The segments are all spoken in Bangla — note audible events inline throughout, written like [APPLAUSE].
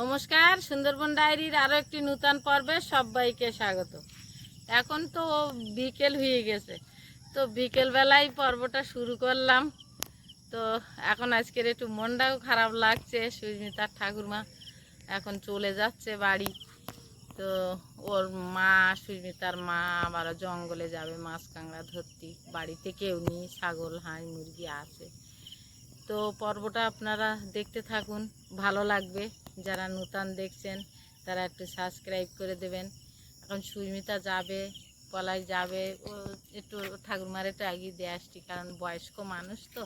নমস্কার, সুন্দরবন ডায়েরির আরও একটি নূতন পর্বে সবাইকে স্বাগত। এখন তো বিকেল হয়ে গেছে, তো বিকেলবেলায় পর্বটা শুরু করলাম। তো এখন আজকের একটু মনটাও খারাপ লাগছে, সুস্মিতার ঠাকুরমা এখন চলে যাচ্ছে বাড়ি। তো ওর মা, সুস্মিতার মা আবার জঙ্গলে যাবে, মাছ কাঁকড়া ধরতে। বাড়িতে কেউ নেই, ছাগল, হাঁস, মুরগি আছে। তো পর্বটা আপনারা দেখতে থাকুন, ভালো লাগবে। যারা নূতন দেখছেন, তারা একটু সাবস্ক্রাইব করে দেবেন। এখন সুস্মিতা যাবে পলায় যাবে, ও একটু ঠাকুরমার একটু এগিয়ে দিয়ে আসছি, কারণ বয়স্ক মানুষ তো।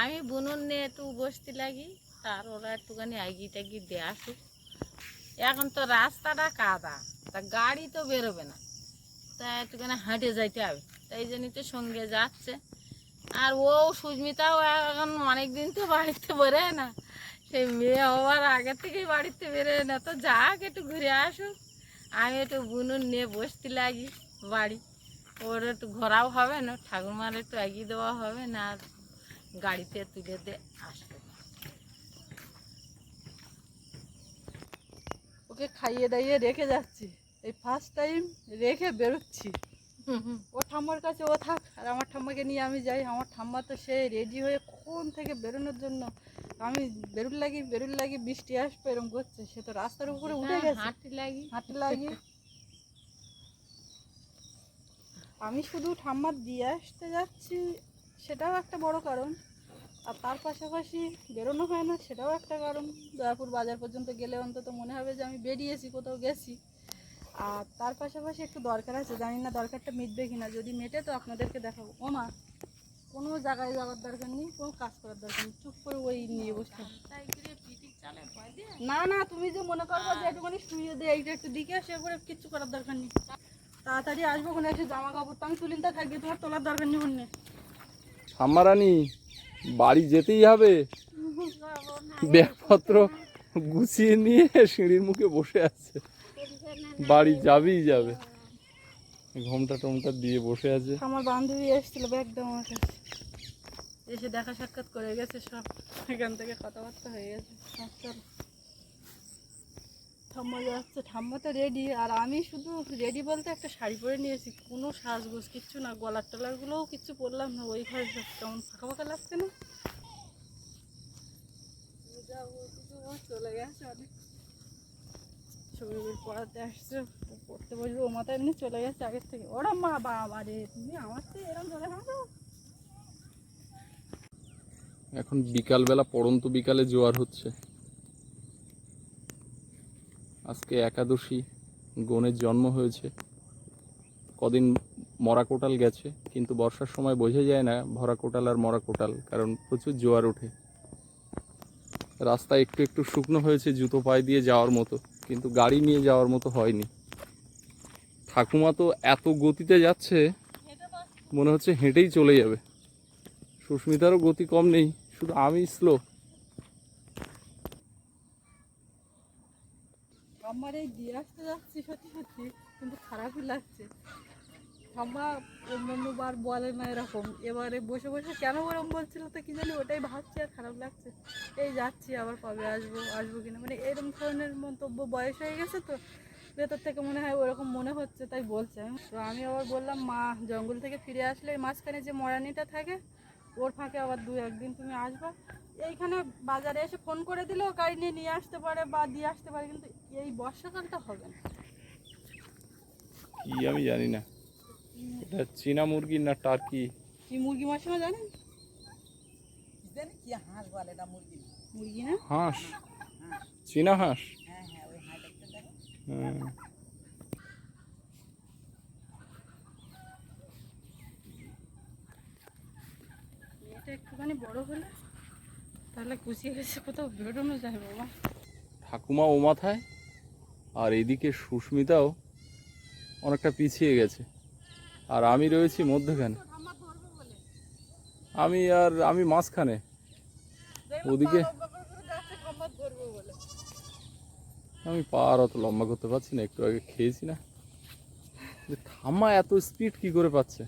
আমি বুনুন নিয়ে একটু বসতে লাগি, তার ওরা একটুখানি এগিয়ে টেগিয়ে দিয়ে আসুক। এখন তো রাস্তাটা কাদা, তা গাড়ি তো বেরোবে না। তা একটুখানি হাঁটে যাইতে হবে তাই জন্যই তো সঙ্গে যাচ্ছে। আর ও সুস্মিতাও এখন অনেক দিন তো বাড়িতে বেরোয় না। সেই মেয়ে হওয়ার আগে থেকেই বাড়িতে বেরোয় না তো যাক একটু ঘুরে আসুক। আমি একটু বুনুন নিয়ে বসতে লাগি বাড়ি। ওর একটু ঘোরাও হবে না ঠাকুরমার একটু এগিয়ে দেওয়া হবে না গাড়িতে তুলে দিয়ে আসবে। ওকে খাইয়ে দাইয়ে রেখে যাচ্ছি। এই ফার্স্ট টাইম রেখে বেরোচ্ছি। ও ঠাম্মার কাছে ও থাক আর আমার ঠাম্মাকে নিয়ে আমি যাই। আমার ঠাম্মা তো সে রেডি হয়ে কখন থেকে বেরোনোর জন্য আমি বেরুল লাগি বেরুল লাগি বৃষ্টি আসবে এরকম করছে। সে তো রাস্তার উপরে উঠে গেছে। হাঁটতে লাগি। হাঁটতে লাগি। আমি শুধু ঠাম্মা দিয়ে আসতে যাচ্ছি সেটাও একটা বড় কারণ। আর তার পাশাপাশি বেরোনো হয় না সেটাও একটা কারণ। দয়াপুর বাজার পর্যন্ত গেলে অন্তত মনে হবে যে আমি বেরিয়েছি কোথাও গেছি। আর তার পাশাপাশি একটু দরকার আছে জানি না দরকারটা মিটবে কিনা। যদি মেটে তো আপনাদেরকে দেখাবো। ও মা কোনো জায়গায় যাওয়ার দরকার নেই কোনো কাজ করার দরকার নেই। চুপ করে ওই নিয়ে বসতে হবে। না না তুমি যে মনে করব যে একটুখানি শুয়ে দে এইটা একটু দিকে সে করে কিচ্ছু করার দরকার নেই। তাড়াতাড়ি আসব কোনো এসে জামা কাপড় তো আমি তুলিনটা থাকবে তোমার তোলার দরকার নেই অন্য সাম্মারানি বাড়ি যেতেই হবে। ব্যাগপত্র গুছিয়ে নিয়ে সিঁড়ির মুখে বসে আছে। বাড়ি যাবেই যাবে। ঘোমটা টোমটা দিয়ে বসে আছে। আমার বান্ধবী এসেছিল দাও আমার কাছে এসে দেখা সাক্ষাৎ করে গেছে, সব এখান থেকে কথাবার্তা হয়ে গেছে। সব। ঠাম্মা যাচ্ছে। ঠাম্মা তো রেডি আর আমি শুধু রেডি বলতে একটা শাড়ি পরে নিয়েছি। কোনো সাজগোজ, কিচ্ছু না। গলার টলারগুলোও কিচ্ছু পরলাম না। ওই ঘরে সব কেমন ফাঁকা ফাঁকা লাগছে না? চলে গেছে অনেক। ছবি পড়াতে আসছে পড়তে বসবে। ও মাথা এমনি চলে গেছে আগের থেকে। ওরা মা বাবা রে তুমি আমার তো এরকম চলে এখন বিকালবেলা পড়ন্ত বিকালে জোয়ার হচ্ছে। আজকে একাদশী গণের জন্ম হয়েছে। কদিন মরা কোটাল গেছে, কিন্তু বর্ষার সময় বোঝা যায় না ভরা কোটাল আর মরা কোটাল, কারণ প্রচুর জোয়ার ওঠে। রাস্তা একটু একটু শুকনো হয়েছে, জুতো পায়ে দিয়ে যাওয়ার মতো। কিন্তু গাড়ি নিয়ে যাওয়ার মতো হয়নি। ঠাকুমা তো এত গতিতে যাচ্ছে, মনে হচ্ছে হেঁটেই চলে যাবে। সুস্মিতারও গতি কম নেই, শুধু আমি স্লো আমার এই দিয়ে আসতে যাচ্ছি সত্যি সত্যি, কিন্তু খারাপই লাগছে। ঠাম্মা অন্যান্যবার বলে না এরকম। এবারে বসে বসে কেন ওরকম বলছিল তো কি জানি, ওটাই ভাবছি আর খারাপ লাগছে। এই যাচ্ছি, আবার কবে আসব আসব কিনা? মানে এরকম ধরনের মন্তব্য বয়স হয়ে গেছে তো, ভেতর থেকে মনে হয় ওরকম মনে হচ্ছে, তাই বলছে। তো আমি আবার বললাম, মা, জঙ্গল থেকে ফিরে আসলে মাঝখানে যে মরানিটা থাকে, ওর ফাঁকে আবার দু একদিন তুমি আসবা। এইখানে বাজারে এসে ফোন করে দিলেও গাড়ি নিয়ে নিয়ে আসতে পারে বা দিয়ে আসতে পারে, কিন্তু এই বর্ষাকালটা হবে না। কি আমি জানি না। এটা চীনা মুরগি না টার্কি? কি মুরগি মাসিমা জানেন? হাঁস বলে না মুরগি মুরগি না? হাঁস? চীনা হাঁস? হ্যাঁ হ্যাঁ ওই হাঁসটা দেখো। হ্যাঁ। একটুখানি বড় হলে তাহলে কুচিয়ে গেছে কোথাও বেরোনো যায় বাবা। ঠাকুমা ও মাথায়? আর এদিকে সুস্মিতাও অনেকটা পিছিয়ে গেছে। আর আমি রয়েছি মধ্যখানে। আমি আর আমি মাঝখানে। ওদিকে আমি পা আর অত লম্বা করতে পারছি না, একটু আগে খেয়েছি না। ঠাম্মা এত স্পিড কি করে পাচ্ছে?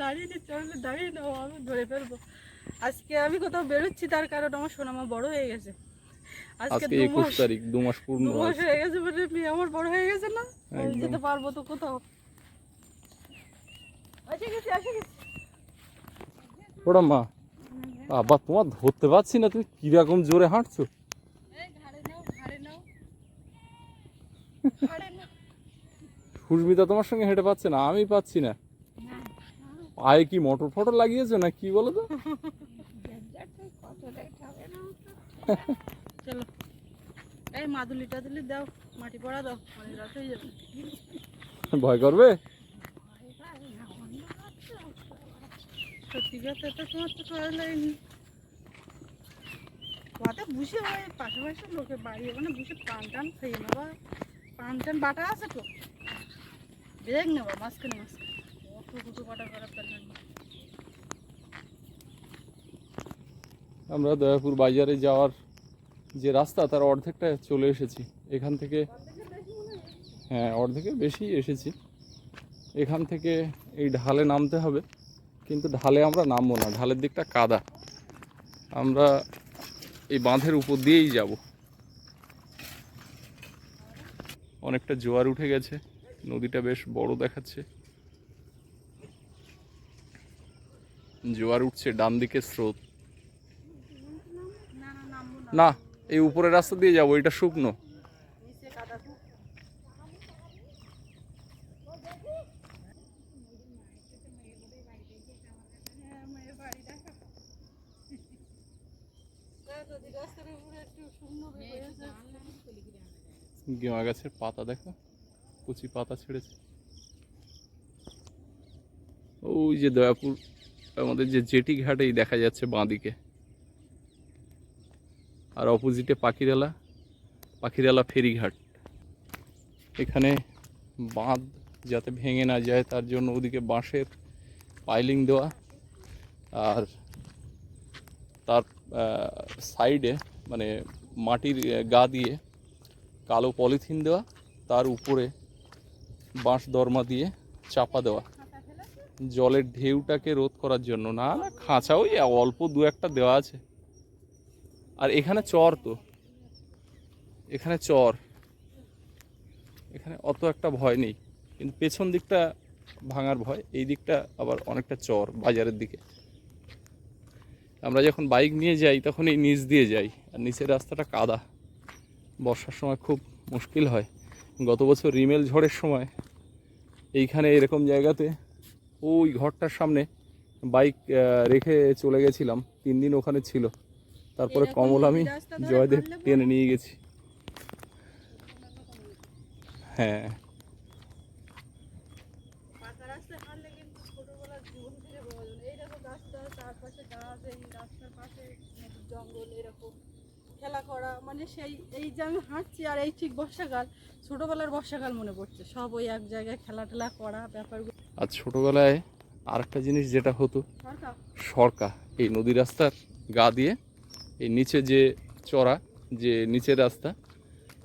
দাঁড়িয়ে। আমি ধরে ফেলব। আজকে আমি কোথাও বেরোচ্ছি, তার কারণ আমার সোনামা বড় হয়ে গেছে। আজকে একুশ তারিখ দু মাস পূর্ণ হয়ে গেছে মানে মেয়ে আমার বড় হয়ে গেছে না? আমি যেতে পারব তো কোথাও। ওরা মা বাবা তোমার ধরতে পারছি না তুমি কীরকম জোরে হাঁটছো? [LAUGHS] সুস্মিতা তোমার সঙ্গে হেঁটে পাচ্ছে না আমি পাচ্ছি না। পায়ে কি মোটর ফটর লাগিয়েছো না কি বলো তো? [LAUGHS] [LAUGHS] এই মাদুলি টাদুলি দাও মাটি পড়া দাও অনেক রাত হয়ে যাবে। ভয় করবে? সত্যি কথা তো তোমার তো করা লাগেনি কথা বুঝে হয় পাশাপাশি লোকের বাড়ি ওখানে বুঝে পান টান খেয়ে নেবা। পান টান বাটা আছে তো। বেগ নেবা মাঝখানে মাঝখানে। অত কুটু কাটা করার দরকার আমরা দয়াপুর বাজারে যাওয়ার যে রাস্তা তার অর্ধেকটা চলে এসেছি। এখান থেকে হ্যাঁ অর্ধেকের বেশি এসেছি। এখান থেকে এই ঢালে নামতে হবে। কিন্তু ঢালে আমরা নামবো না। ঢালের দিকটা কাদা। আমরা এই বাঁধের উপর দিয়েই যাব। অনেকটা জোয়ার উঠে গেছে। নদীটা বেশ বড় দেখাচ্ছে। জোয়ার উঠছে ডান দিকে স্রোত না এই উপরের রাস্তা দিয়ে যাব, এটা শুকনো। গেঁয়া গাছের পাতা দেখো, কচি পাতা ছেড়েছে ওই যে দয়াপুর, আমাদের যে জেটি ঘাটেই দেখা যাচ্ছে বাঁদিকে আর অপোজিটে পাখিরালা পাখিরালা ফেরিঘাট। এখানে বাঁধ যাতে ভেঙে না যায়, তার জন্য ওদিকে বাঁশের পাইলিং দেওয়া। আর তার সাইডে মানে মাটির গা দিয়ে কালো পলিথিন দেওয়া, তার উপরে বাঁশ দরমা দিয়ে চাপা দেওয়া। জলের ঢেউটাকে রোধ করার জন্য। না খাঁচা ওই অল্প দু একটা দেওয়া আছে। আর এখানে চর তো। এখানে চর। এখানে অত একটা ভয় নেই। কিন্তু পেছন দিকটা ভাঙার ভয়, এই দিকটা আবার অনেকটা চর বাজারের দিকে। আমরা যখন বাইক নিয়ে যাই, তখন এই নিচ দিয়ে যাই। আর নিচের রাস্তাটা কাদা। বর্ষার সময় খুব মুশকিল হয়। গত বছর রিমেল ঝড়ের সময় এইখানে এরকম জায়গাতে ওই ঘরটার সামনে বাইক রেখে চলে গেছিলাম। তিন দিন ওখানে ছিল। তারপরে কমল আমি জয়দেব টেনে নিয়ে গেছি। হ্যাঁ। জঙ্গল এরকম খেলা করা মানে সেই এই যে আমি হাঁটছি আর এই ঠিক বর্ষাকাল ছোটবেলার বর্ষাকাল মনে পড়ছে। সব ওই এক জায়গায় খেলা টেলা করা ব্যাপারগুলো। আর ছোটোবেলায় আরেকটা জিনিস যেটা হতো সরকার? সরকা এই নদী রাস্তার গা দিয়ে এই নিচে যে চড়া, যে নিচের রাস্তা,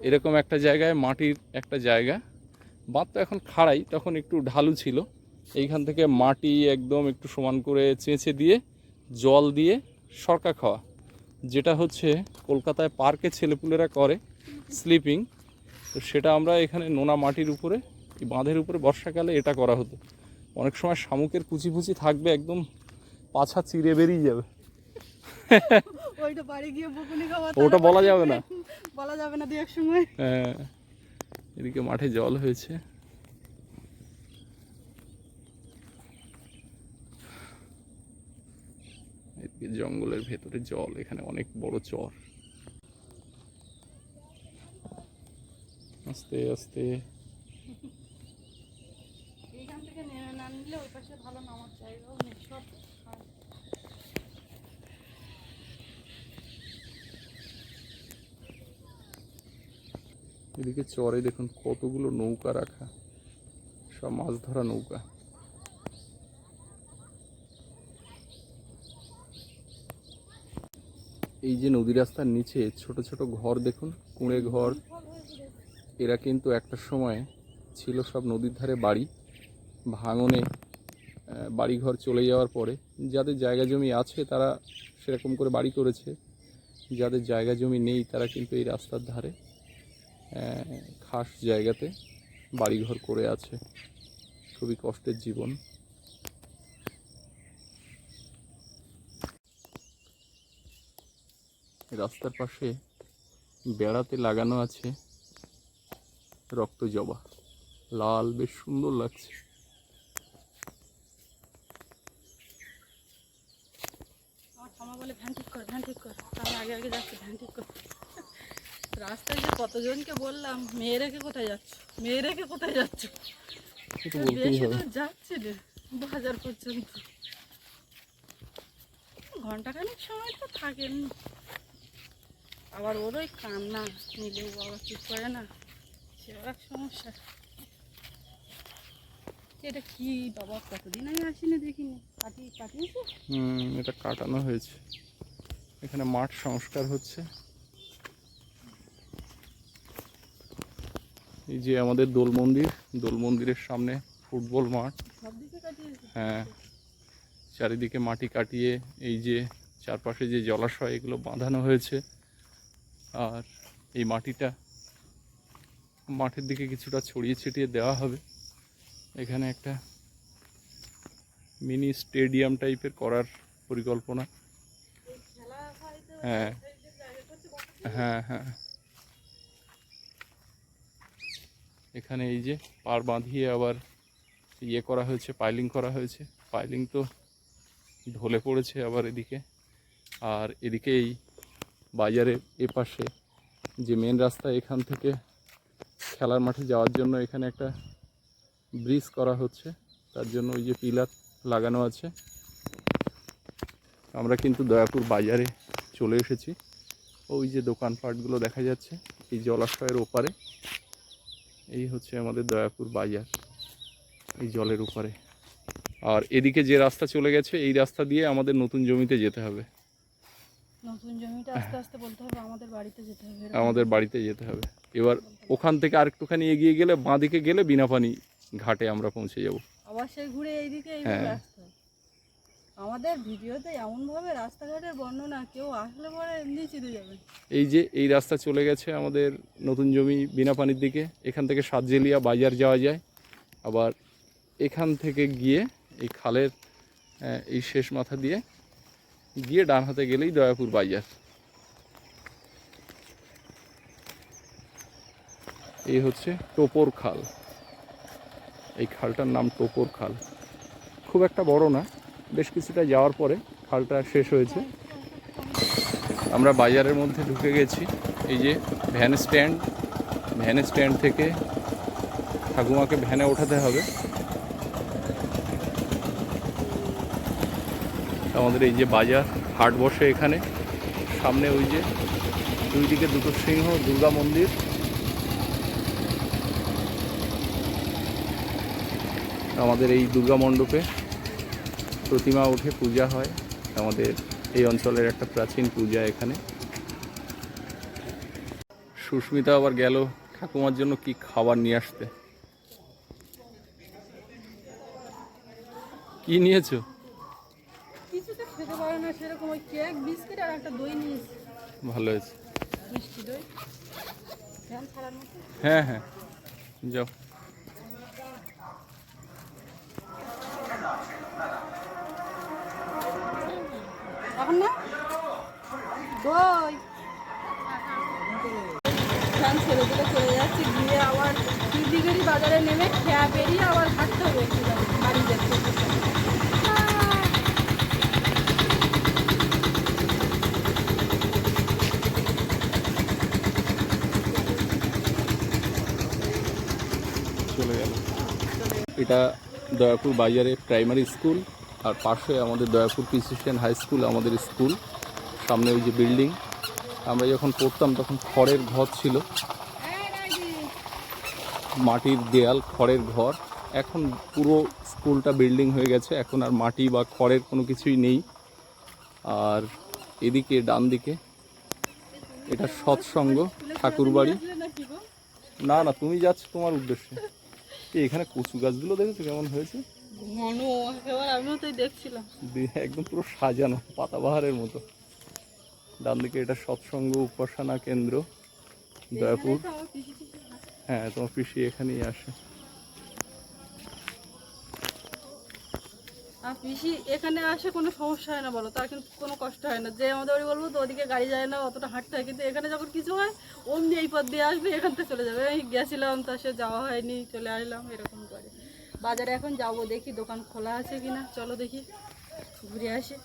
এরকম একটা জায়গায়, মাটির একটা জায়গা। বাঁধ তো এখন খাড়াই, তখন একটু ঢালু ছিল। এইখান থেকে মাটি একদম একটু সমান করে চেঁচে দিয়ে, জল দিয়ে সরকা খাওয়া। যেটা হচ্ছে, কলকাতায় পার্কে ছেলেপুলেরা করে স্লিপিং। তো সেটা আমরা এখানে নোনা মাটির উপরে বাঁধের উপরে বর্ষাকালে এটা করা হতো। অনেক সময় শামুকের কুচি কুচি থাকবে, একদম পাছা চিরে বেরিয়ে যাবে। ওইটা বাড়ি গিয়ে বকুনি খাওয়া ওটা বলা যাবে না। বলা যাবে না দু এক সময়। হ্যাঁ। এদিকে মাঠে জল হয়েছে। এদিকে জঙ্গলের ভেতরে জল এখানে অনেক বড় চর। আস্তে আস্তে। এইখান থেকে নেমে না নিলে ওই পাশে ভালো নামার জায়গাও নেই সব এদিকে চরে দেখুন কতগুলো নৌকা রাখা। সব মাছ ধরা নৌকা। এই যে নদী রাস্তার নিচে ছোট ছোট ঘর দেখুন, কুঁড়ে ঘর। এরা কিন্তু একটা সময় ছিল সব নদীর ধারে বাড়ি, ভাঙনে বাড়িঘর চলে যাওয়ার পরে যাদের জায়গা জমি আছে তারা সেরকম করে বাড়ি করেছে, যাদের জায়গা জমি নেই তারা কিন্তু এই রাস্তার ধারে খাস জায়গাতে বাড়িঘর করে আছে। খুবই কষ্টের জীবন। রাস্তার পাশে বেড়াতে লাগানো আছে রক্ত জবা। লাল, বেশ সুন্দর লাগছে। ঠিক কর ঠিক কর। আগে আগে ঠিক কর। রাস্তায় যে কতজনকে বললাম মেয়ে রেখে কোথায় যাচ্ছ? মেয়ে রেখে কোথায় যাচ্ছ বেশি দূর যাচ্ছে রে বাজার পর্যন্ত। ঘন্টাখানিক সময় তো থাকেন। আবার ওর ওই কান্না নিলেও বাবা চুপ করে না সেও এক সমস্যা। এটা কি বাবা কতদিন আগে আসিনি দেখিনি। কাটি কাটিয়েছে? হুম এটা কাটানো হয়েছে। এখানে মাঠ সংস্কার হচ্ছে। এই যে আমাদের দোল মন্দির, দোল মন্দিরের সামনে ফুটবল মাঠ। হ্যাঁ চারিদিকে মাটি কাটিয়ে এই যে চারপাশে যে জলাশয়, এগুলো বাঁধানো হয়েছে। আর এই মাটিটা মাঠের দিকে কিছুটা ছড়িয়ে ছিটিয়ে দেওয়া হবে। এখানে একটা মিনি স্টেডিয়াম টাইপের করার পরিকল্পনা। হ্যাঁ হ্যাঁ হ্যাঁ। এখানে এই যে পার বাঁধিয়ে আবার ইয়ে করা হয়েছে পাইলিং করা হয়েছে। পাইলিং তো ঢলে পড়েছে আবার এদিকে। আর এদিকে এই বাজারের এপাশে যে মেন রাস্তা এখান থেকে খেলার মাঠে যাওয়ার জন্য এখানে একটা ব্রিজ করা হচ্ছে। তার জন্য ওই যে পিলার লাগানো আছে। আমরা কিন্তু দয়াপুর বাজারে চলে এসেছি। ওই যে দোকানপাটগুলো দেখা যাচ্ছে, এই জলাশয়ের ওপারে। এই হচ্ছে আমাদের দয়াপুর বাজার এই জলের উপরে। আর এদিকে যে রাস্তা চলে গেছে এই রাস্তা দিয়ে আমাদের নতুন জমিতে যেতে হবে। নতুন জমিটা আস্তে আস্তে বলতে হবে আমাদের বাড়িতে যেতে হবে আমাদের বাড়িতে যেতে হবে। এবার ওখান থেকে আরেকটুখানি এগিয়ে গেলে বাঁ দিকে গেলে বিনাপানি ঘাটে আমরা পৌঁছে যাব। আবার সেই ঘুরে এইদিকে হ্যাঁ। আমাদের ভিডিওতে এমনভাবে রাস্তাঘাটের বর্ণনা, কেউ আসলে পরে এমনি চিনে যাবে। এই যে, এই রাস্তা চলে গেছে আমাদের নতুন জমি বিনা পানির দিকে। এখান থেকে সাতজেলিয়া বাজার যাওয়া যায়। আবার এখান থেকে গিয়ে এই খালের এই শেষ মাথা দিয়ে গিয়ে ডান হাতে গেলেই দয়াপুর বাজার। এই হচ্ছে টোপর খাল। এই খালটার নাম টোপর খাল। খুব একটা বড় না। বেশ কিছুটা যাওয়ার পরে খালটা শেষ হয়েছে। আমরা বাজারের মধ্যে ঢুকে গেছি। এই যে ভ্যান স্ট্যান্ড ভ্যান স্ট্যান্ড থেকে ঠাকুমাকে ভ্যানে ওঠাতে হবে। আমাদের এই যে বাজার, হাট বসে এখানে। সামনে ওই যে দুই দিকে দুটো সিংহ, দুর্গা মন্দির। আমাদের এই দুর্গা মণ্ডপে প্রতিমা উঠে পূজা হয়। আমাদের এই অঞ্চলের একটা প্রাচীন পূজা এখানে। সুস্মিতা আবার গেল ঠাকুমার জন্য কি খাবার নিয়ে আসতে? কি নিয়েছো? কিছু তো খেতে পারে না সেরকম ওই কেক বিস্কিট আর একটা দই নিয়েছি। ভালো হয়েছে। মিষ্টি দই। হ্যাঁ হ্যাঁ। যাও। এখন না? দই ফ্যান ছেড়ে দিলে চলে যাচ্ছে গিয়ে আবার শিবদিঘেরই বাজারে নেমে খেয়া বেরিয়ে আবার হাঁটতে হবে বাড়ি। যেতে চলে গেল। এটা দয়াপুর বাজারে প্রাইমারি স্কুল আর পাশে আমাদের দয়াপুর প্রিসিশন হাই স্কুল, আমাদের স্কুল, সামনে ওই যে বিল্ডিং। আমরা যখন পড়তাম তখন খড়ের ঘর ছিল। মাটির দেয়াল, খড়ের ঘর। এখন পুরো স্কুলটা বিল্ডিং হয়ে গেছে। এখন আর মাটি বা খড়ের কোনো কিছুই নেই। আর এদিকে, ডান দিকে, এটা সৎসঙ্গ, ঠাকুরবাড়ি। নাকি গো না না, তুমি যাচ্ছ তোমার উদ্দেশ্যে। এখানে কচু গাছগুলো দেখেছ কেমন হয়েছে? ঘন একেবারে আমিও তো দেখছিলাম। একদম পুরো সাজানো পাতাবাহারের মতো। ডান দিকে এটা সৎসঙ্গ উপাসনা কেন্দ্র দয়াপুর। হ্যাঁ তোমার পিসি এখানেই আসে। আর পিসি এখানে আসে কোনো সমস্যা হয় না বলো তার কিন্তু কোনো কষ্ট হয় না। যে আমাদের বাড়ি বলব তো ওদিকে গাড়ি যায় না অতটা হাঁটতে হয়। কিন্তু এখানে যখন কিছু হয় অমনি এই পথ দিয়ে আসবে এখান থেকে চলে যাবে। এই গেছিলাম তা সে যাওয়া হয়নি চলে আসলাম এরকম করে। বাজারে এখন যাব দেখি দোকান খোলা আছে কিনা। চলো দেখি ঘুরে আসি।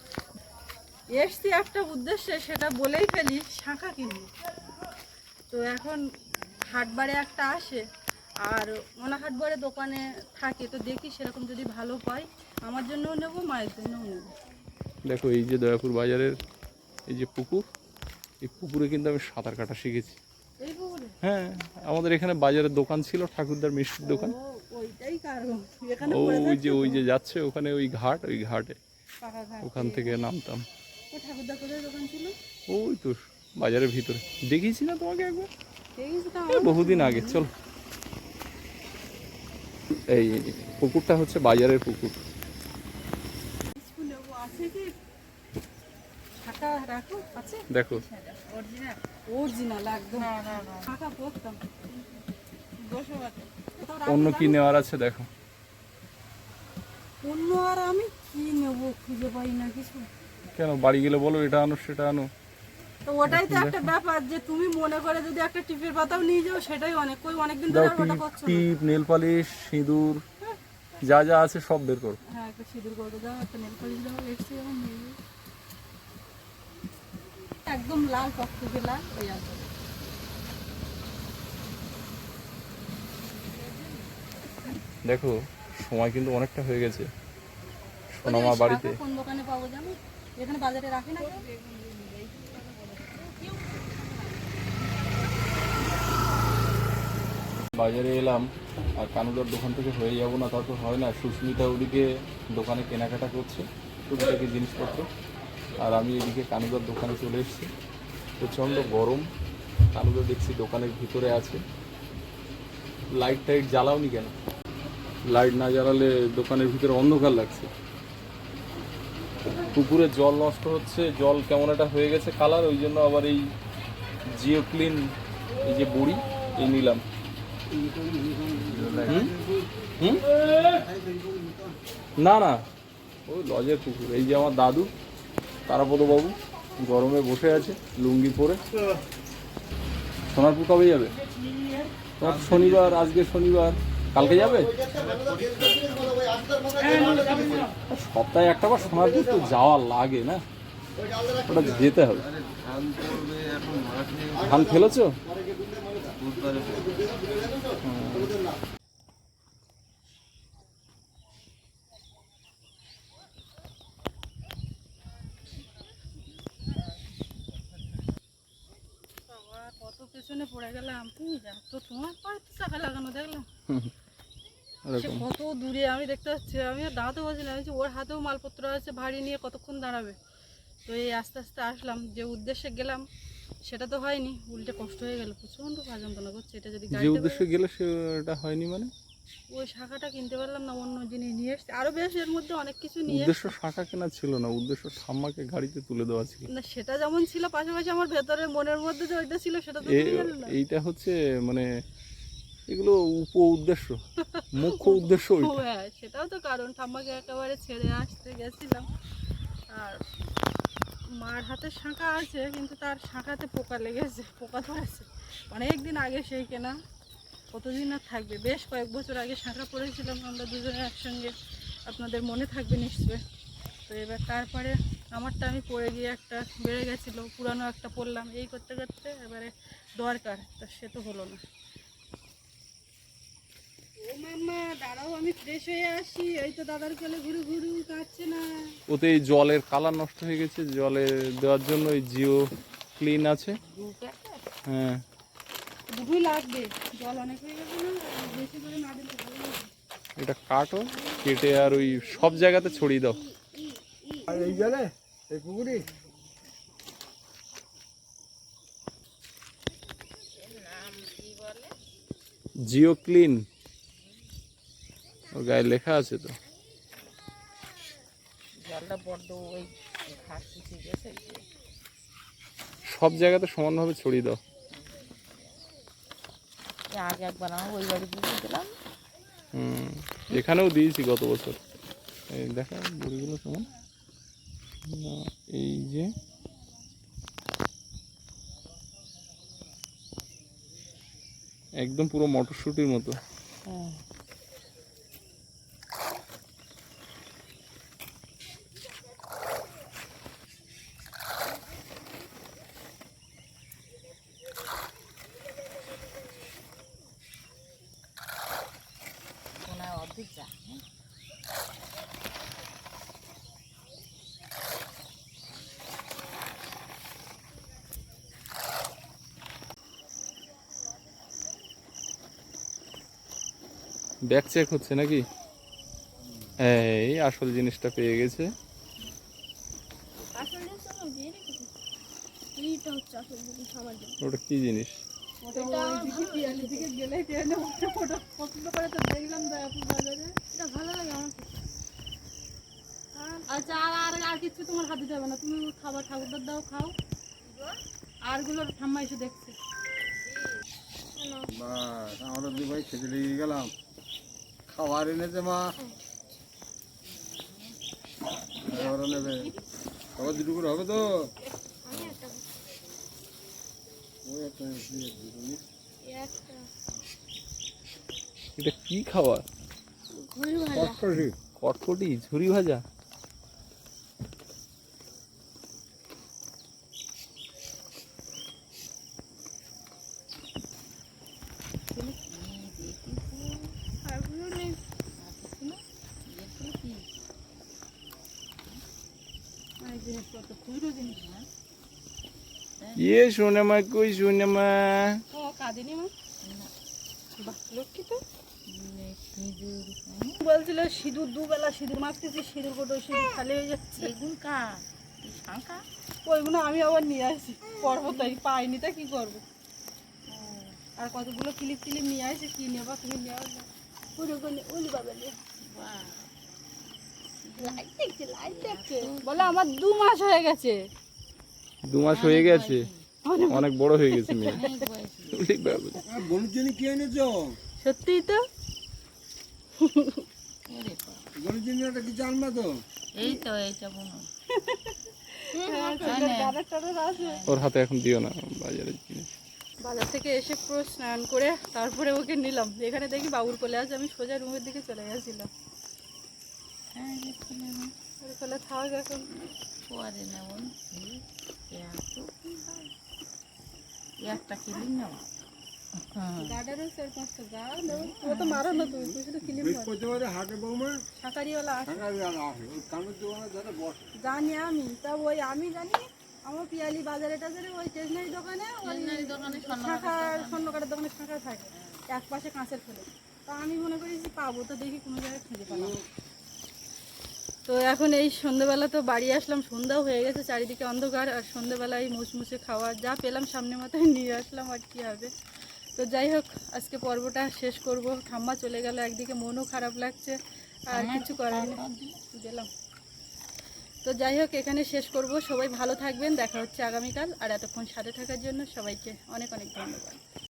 এসছি একটা উদ্দেশ্যে সেটা বলেই ফেলি শাঁখা কিনবো। তো এখন হাটবারে একটা আসে আর মনে হাটবারে দোকানে থাকে তো দেখি সেরকম যদি ভালো পাই আমার জন্যও নেব মায়ের জন্যও নেব। দেখো এই যে দয়াপুর বাজারের এই যে পুকুর এই পুকুরে কিন্তু আমি সাঁতার কাটা শিখেছি। হ্যাঁ আমাদের এখানে বাজারের দোকান ছিল ঠাকুরদার মিষ্টির দোকান। ওইটাই কারণ। এখানে ওই যে ওই যে যাচ্ছে ওখানে ওই ঘাট ওই ঘাটে। ওখান থেকে নামতাম। ঠাকুরদা কোথায় দোকান ছিল? ওই তো বাজারের ভিতরে। দেখিয়েছি না তোমাকে একবার? বহুদিন আগে চল। এই পুকুরটা হচ্ছে বাজারের পুকুর। স্কুলে ও আছে কি? শাখা রাখো আছে? দেখো। অরিজিনাল একদম। শাখা পড়তাম। বসে বাটে অন্য কি নেওয়ার আছে দেখো। অন্য আর আমি কি নেব খুঁজে পাই না কিছু। কেন বাড়ি গেলে বলো এটা আনো সেটা আনো। তো ওটাই তো একটা ব্যাপার যে তুমি মনে করে যদি একটা টিপের পাতাও নিয়ে যাও সেটাই অনেক। কই অনেকদিন দাও ধরে আর ওটা করছ টিপ নেল পালিশ সিঁদুর যা যা আছে সব বের করো। হ্যাঁ একটা সিঁদুর করে দাও একটা নেল পালিশ দাও একদম লাল টকটকে লাল ওই আছে দেখো সময় কিন্তু অনেকটা হয়ে গেছে। সোনামা বাড়িতে। কোন দোকানে পাবো জানো? এখানে বাজারে রাখি না বাজারে এলাম আর কানুদার দোকান থেকে হয়ে যাব না তা তো হয় না। সুস্মিতা ওদিকে দোকানে কেনাকাটা করছে টুকিটাকি জিনিসপত্র। আর আমি এদিকে কানুদার দোকানে চলে এসেছি। প্রচণ্ড গরম কানুদা দেখছি দোকানের ভিতরে আছে। লাইট টাইট জ্বালাওনি কেন? লাইট না জ্বালালে দোকানের ভিতরে অন্ধকার লাগছে। পুকুরে জল নষ্ট হচ্ছে, জল কেমন একটা হয়ে গেছে কালার, ওই জন্য আবার এই জিও ক্লিন এই যে বড়ি, এই নিলাম? না না। ওই লজের পুকুর, এই যে আমার দাদু বাবু গরমে বসে আছে, লুঙ্গি পরে। সোনারপুর কবে যাবে? শনিবার, আজকে শনিবার। কালকে যাবে? সপ্তাহে একটা বার সোনারপুর তো যাওয়া লাগে, না? ওটা যেতে হবে। ধান ফেলেছো? কত পেছনে পড়ে গেলাম। তুমি যা, তো তোমার তো চাকা লাগানো দেখলাম [LAUGHS] কত দূরে আমি দেখতে পাচ্ছি আমি দাঁড়াতে পারছি না। ওর হাতেও মালপত্র আছে ভারী নিয়ে কতক্ষণ দাঁড়াবে? তো এই আস্তে আস্তে আসলাম যে উদ্দেশ্যে গেলাম সেটা তো হয়নি। উল্টে কষ্ট হয়ে গেল প্রচণ্ড পা যন্ত্রণা করছে। এটা যদি যে উদ্দেশ্যে গেলে সেটা হয়নি মানে? ওই শাখাটা কিনতে পারলাম না অন্য জিনিস নিয়ে এসছি। আরও বেশ এর মধ্যে অনেক কিছু নিয়ে উদ্দেশ্য শাখা কেনা ছিল না উদ্দেশ্য ঠাম্মাকে গাড়িতে তুলে দেওয়া ছিল। না সেটা যেমন ছিল পাশাপাশি আমার ভেতরে মনের মধ্যে যে ওইটা ছিল সেটা তো এইটা হচ্ছে মানে এগুলো উপ উদ্দেশ্য [LAUGHS] মুখ্য উদ্দেশ্য হ্যাঁ সেটাও তো কারণ ঠাম্মাকে একেবারে ছেড়ে আসতে গেছিলাম। আর মার হাতে শাঁখা আছে কিন্তু তার শাঁখাতে পোকা লেগেছে পোকা ধরেছে। অনেক দিন আগে সেই কেনা কতদিন আর থাকবে? বেশ কয়েক বছর আগে শাঁখা পড়েছিলাম আমরা দুজনে একসঙ্গে। আপনাদের মনে থাকবে নিশ্চয়। তো এবার তারপরে আমারটা আমি পড়ে গিয়ে একটা বেড়ে গেছিল পুরানো একটা পড়লাম। এই করতে করতে এবারে দরকার তা সে তো হলো না ও মামা দাঁড়াও আমি ফ্রেশ হয়ে আসি। এই তো দাদার কোলে ঘুরু ঘুরু কাটছে না। ওতে এই জলের কালার নষ্ট হয়ে গেছে জলে দেওয়ার জন্য ওই জিও ক্লিন আছে। হ্যাঁ। দুটোই লাগবে। জল অনেক হয়ে গেছে না বেশি করে না দিলে এটা কাটো কেটে আর ওই সব জায়গাতে ছড়িয়ে দাও। আর এই জলে এই পুকুরি? জিও ক্লিন। ওর গায়ে লেখা আছে তো। জলটা বড্ড ওই ঘাস গেছে সব জায়গাতে সমানভাবে ছড়িয়ে দাও। আগে একবার আমি ওই বাড়ি হুম এখানেও দিয়েছি গত বছর। এই দেখা বড়িগুলো কেমন? না, এই যে। একদম পুরো মটরশুটির মতো। হ্যাঁ কোনায় অর্ধেক যা হ্যাঁ। ব্যাক চেক হচ্ছে নাকি? এই আসল জিনিসটা পেয়ে গেছে। ওটা কি জিনিস ওটা ওইদিকে পিয়ালির দিকে গেলে ট্রেনে ওটা ওটা পছন্দ করে তো দেখলাম দয়াপুর বাজারে এটা ভালো লাগে আমার আচ্ছা আর আর আর কিছু তোমার হাতে যাবে না। তুমি খাবার ঠাকুরদার দাও খাও। আরগুলো ঠাম্মা এসে দেখছে। বাস আমরা দুই ভাই খেতে লেগে গেলাম। খাবার এনেছে মা। খাবার নেবে। খাবার দুটো করে হবে তো? এটা কি খাবার। কটকটি। ঝুরি ভাজা আরগুলো নেই এই জিনিসপত্র খুচরো জিনিস না ইয়ে শোনে মা কই শোনে মা ও কাঁদিনি মা বাহ লক্ষ্মী তো সিঁদুর বলছিল সিঁদুর দুবেলা সিঁদুর মাখতেছি সিঁদুর কোটো সিঁদুর খালি হয়ে যাচ্ছে। বেগুন কা? শাঁখা ওইগুলো আমি আবার নিয়ে আসি। পরবো তাই পাইনি তা কি করব? আর কতগুলো ক্লিপ ক্লিপ নিয়ে আসি কি নেবা তুমি নেওয়া না। পুরো গলি ওলি বাবা লাইট দেখছে লাইট দেখছে বলে আমার দু মাস হয়ে গেছে। দু মাস হয়ে গেছে? অনেক বড়। হয়ে গেছে মেয়ে। বোনের জন্য কি এনেছো? সত্যিই তো। বোনের জন্য একটা কিছু আনবা তো? এই তো এইটা বোনো টানের আছে ওর হাতে এখন দিও না বাজারের জিনিস। বাজার থেকে এসে পুরো স্নান করে তারপরে ওকে নিলাম। এখানে দেখি বাবুর কোলে আছে আমি সোজা রুমের দিকে চলে গেছিলাম। হ্যাঁ কোলে থাক এখন। পরে নেব এত কি হয়? একটা কিলি নেব গার্ডারও চার পাঁচটা গা ও তো মারো না তুমি তুই শুধু ক্লিপ মার প্রতিবারে হাটে বৌমা শাকারিওয়ালা আছে। থাকা যারা আসে ওই কানের দোকানে যারা বসে জানি আমি তা ওই আমি জানি আমার পিয়ালি বাজারে টাজারে ওই স্টেশনারি দোকানে দোকানে শাখা স্বর্ণকারের দোকানে শাখা থাকে এক পাশে কাঁচের ফেলে। তা আমি মনে করি যে পাবো তো দেখি কোনো জায়গায় খুঁজে না। তো এখন এই সন্ধ্যেবেলা তো বাড়ি আসলাম সন্ধ্যাও হয়ে গেছে চারিদিকে অন্ধকার আর সন্ধ্যেবেলায় মুসমুসে খাওয়া যা পেলাম সামনে মাথায় [LAUGHS] নিয়ে আসলাম আর কি হবে। তো যাই হোক আজকে পর্বটা শেষ করব। ঠাম্মা চলে গেল একদিকে মনও খারাপ লাগছে আর কিছু করার নেই। গেলাম। তো যাই হোক এখানে শেষ করব। সবাই ভালো থাকবেন দেখা হচ্ছে আগামীকাল আর এতক্ষণ সাথে থাকার জন্য সবাইকে অনেক অনেক ধন্যবাদ।